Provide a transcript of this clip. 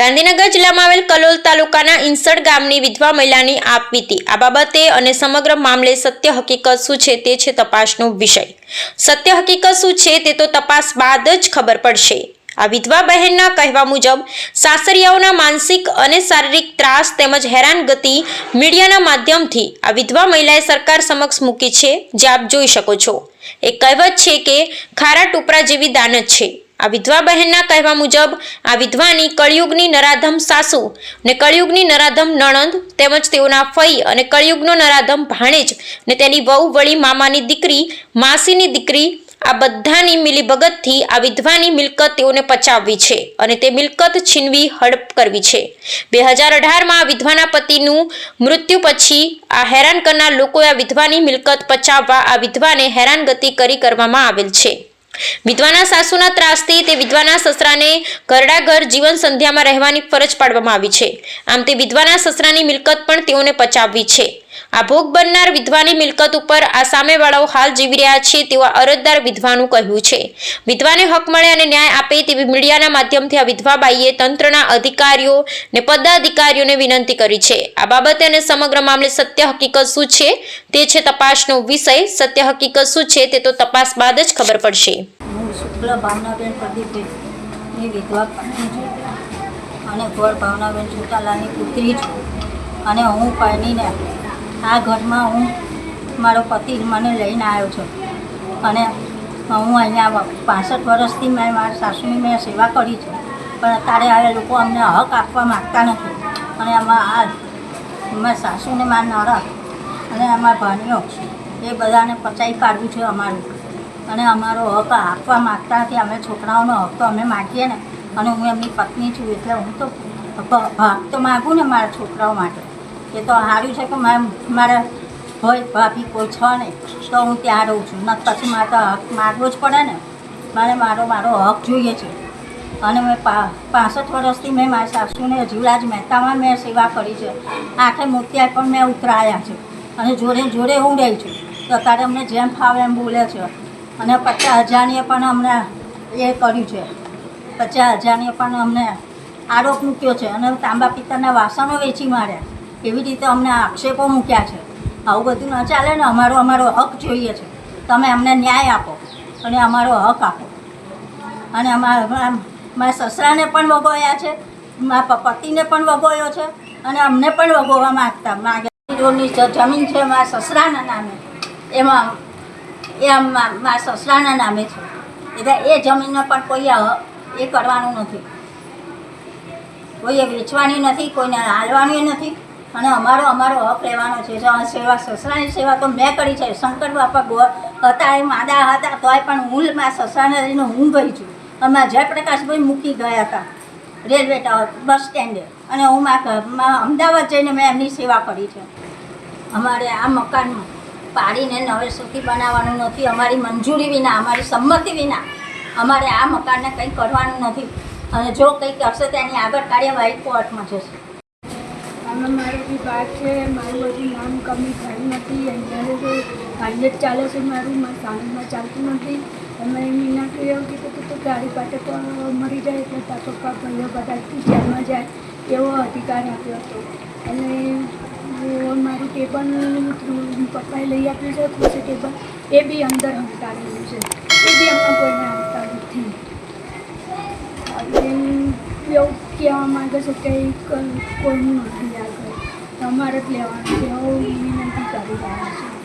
ગાંધીનગર જિલ્લામાં આવેલ કલોલ તાલુકાના ઇન્સડ ગામની વિધવા મહિલાની આપવીતી આ બાબતે અને સમગ્ર મામલે સત્ય હકીકત શું છે તે છે તપાસનો વિષય. સત્ય હકીકત શું છે તે તો તપાસ બાદ જ ખબર પડશે. આ વિધવા બહેનના કહેવા મુજબ, સાસરિયાઓના માનસિક અને શારીરિક ત્રાસ તેમજ હેરાનગતિ મીડિયાના માધ્યમથી આ વિધવા મહિલાએ સરકાર સમક્ષ મૂકી છે, જે આપ જોઈ શકો છો. એક કહેવત છે કે, ખારા ટુપરા જેવી દાનત છે. આ વિધવા બહેનના કહેવા મુજબ, આ વિધવાની કળિયુગની નરાધમ સાસુ ને કળિયુગની નરાધમ નણંદ તેમજ તેઓના ફઈ અને કળિયુગનો નરાધમ ભાણેજ ને તેની વહુ વળી મામાની દીકરી, માસીની દીકરી, આ બધાની મિલીભગતથી આ વિધવાની મિલકત તેઓને પચાવવી છે અને તે મિલકત છીનવી હડપ કરવી છે. બે હજાર અઢારમાં આ વિધવાના પતિનું મૃત્યુ પછી આ હેરાન કરનાર લોકોએ આ વિધવાની મિલકત પચાવવા આ વિધવાને હેરાનગતિ કરી કરવામાં આવેલ છે. વિધવાના સાસુના ત્રાસથી તે વિધવાના સસરાને ઘરડા ઘર જીવન સંધ્યામાં રહેવાની ફરજ પાડવામાં આવી છે. આમ તે વિધવાના સસરાની મિલકત પણ તેઓને પચાવવી છે. આ ભોગ બનનાર વિધવાની મિલકત ઉપર આ સામેવાળાઓ હાલ જીવી રહ્યા છે તેવા અરજદાર વિધવાનું કહ્યું છે. વિધવાને હક મળે અને ન્યાય આપે તેવી મીડિયાના માધ્યમથી આ વિધવાબાઈએ તંત્રના અધિકારીઓ ને પદાધિકારીઓને વિનંતી કરી છે. આ બાબતે અને સમગ્ર મામલે સત્ય હકીકત શું છે તે છે તપાસનો વિષય. સત્ય હકીકત શું છે તે તો તપાસ બાદ જ ખબર પડશે. હું શુક્લ ભાવનાબેન પ્રદીપભાઈ એ વિધવા અને ગોળ ભાવનાબેન છોટાલાલની પુત્રી છું. અને હું પરણીને આ ઘરમાં હું મારો પતિ મને લઈને આવ્યો છું. અને હું અહીંયા પાસઠ વર્ષથી મેં મારા સાસુની મેં સેવા કરી છે. પણ અત્યારે હવે લોકો અમને હક આપવા માગતા નથી. અને આમાં આ મારા સાસુને મારા નરક અને અમારા ભાણીઓ એ બધાને પચાવી પાડવું છે અમારું. અને અમારો હક આપવા માગતા નથી. અમે છોકરાઓનો હક તો અમે માગીએ ને. અને હું એમની પત્ની છું એટલે હું તો હક તો માગું ને મારા છોકરાઓ માટે. એ તો સારું છે કે મારે ભાઈ ભાભી કોઈ છે નહીં, તો હું ત્યાં રહું છું. ન પછી મારે તો હક માગવો જ પડે ને. મારે મારો મારો હક જોઈએ છે. અને મેં પાસઠ વર્ષથી મેં મારા સાસુને જીવરાજ મહેતામાં મેં સેવા કરી છે. આખે મોતિયા પણ મેં ઉતરાયા છે. અને જોડે જોડે હું રહી છું. તો અત્યારે અમને જેમ ફાવે એમ બોલે છે. અને પચાસ હજારની પણ અમને એ કર્યું છે. પચાસ હજારની પણ અમને આરોપ મૂક્યો છે. અને તાંબા પિત્તળના વાસણો વેચી માર્યા. એવી રીતે અમને આક્ષેપો મૂક્યા છે. આવું બધું ન ચાલે ને અમારો અમારો હક જોઈએ છે. તમે અમને ન્યાય આપો અને અમારો હક આપો. અને અમારા મારા સસરાને પણ વગોયા છે, મારા પતિને પણ વગોયો છે અને અમને પણ વગોવા માગતા માગે જમીન છે મારા સસરાના નામે. એમાં, એ મારા સસરાના નામે છે. એટલે એ જમીનને પણ કોઈ એ કરવાનું નથી. કોઈએ વેચવાની નથી, કોઈને હાલવાની નથી. અને અમારો અમારો હક લેવાનો છે. જો સેવા સસરાની સેવા તો મેં કરી છે. શંકર બાપા ગો હતા, એ માદા હતા, તોય પણ હું મારા સસરાને લઈને હું ગઈ છું. અને જયપ્રકાશભાઈ મૂકી ગયા હતા રેલવે બસ સ્ટેન્ડે. અને હું મારા અમદાવાદ જઈને મેં એમની સેવા કરી છે. અમારે આ મકાન પાડીને નવેસરથી બનાવવાનું નથી. અમારી મંજૂરી વિના, અમારી સંમતિ વિના અમારે આ મકાનને કંઈ કરવાનું નથી. અને જો કંઈ કરશે તેની આગળ કાર્યવાહી કોર્ટમાં જશે. આમાં મારો જે ભાગ છે, મારું હજુ નામ કમી થયું નથી અત્યારે તો કાલે જ ચાલે છે મારું, મારા સાણંદમાં ચાલતું નથી. અમે મીનાક્ષી એવું કીધું કે તું તારી પાસે તો મરી જાય, એટલે તારા પપ્પા ભાઈઓ બધા જેલમાં જાય, એવો અધિકાર આપ્યો હતો. અને મારું ટેબલ પપ્પાએ લઈ આપ્યું છે, ખુશી ટેબલ એ બી અંદર હંકારેલું છે. એ બી અમને કોઈને આવતા નથી એવું કહેવા માગે છે ક- કોઈનું નથી અમારે જ લેવાનું છે હું વિનંતી કરી રહ્યા છીએ.